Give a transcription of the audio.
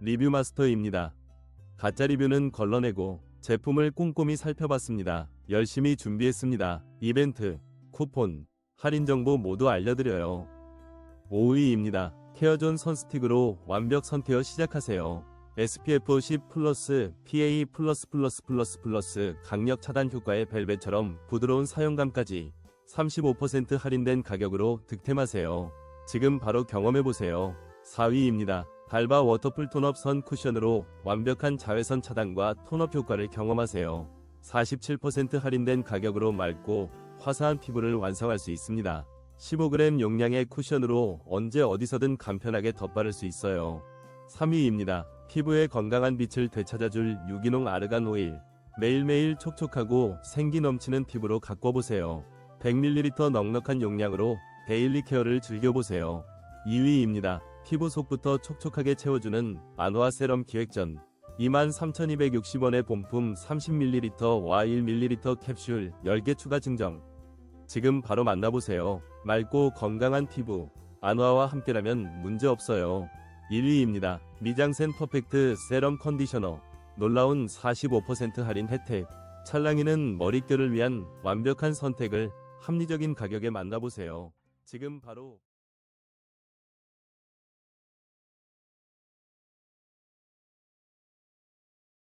리뷰 마스터입니다. 가짜 리뷰는 걸러내고 제품을 꼼꼼히 살펴봤습니다. 열심히 준비했습니다. 이벤트, 쿠폰, 할인 정보 모두 알려드려요. 5위입니다. 케어존 선스틱으로 완벽 선케어 시작하세요. SPF 10 플러스 PA 플러스 플러스 플러스 플러스 강력 차단 효과의 벨벳처럼 부드러운 사용감까지 35% 할인된 가격으로 득템하세요. 지금 바로 경험해보세요. 4위입니다. 달바 워터풀 톤업 선 쿠션으로 완벽한 자외선 차단과 톤업 효과를 경험하세요. 47% 할인된 가격으로 맑고 화사한 피부를 완성할 수 있습니다. 15g 용량의 쿠션으로 언제 어디서든 간편하게 덧바를 수 있어요. 3위입니다. 피부의 건강한 빛을 되찾아줄 유기농 아르간 오일. 매일매일 촉촉하고 생기 넘치는 피부로 가꿔보세요. 100ml 넉넉한 용량으로 데일리 케어를 즐겨보세요. 2위입니다. 피부 속부터 촉촉하게 채워주는 안화 세럼 기획전. 23,260원의 본품 30ml와 1ml 캡슐 10개 추가 증정. 지금 바로 만나보세요. 맑고 건강한 피부. 안화와 함께라면 문제없어요. 1위입니다. 미장센 퍼펙트 세럼 컨디셔너. 놀라운 45% 할인 혜택. 찰랑이는 머릿결을 위한 완벽한 선택을 합리적인 가격에 만나보세요. 지금 바로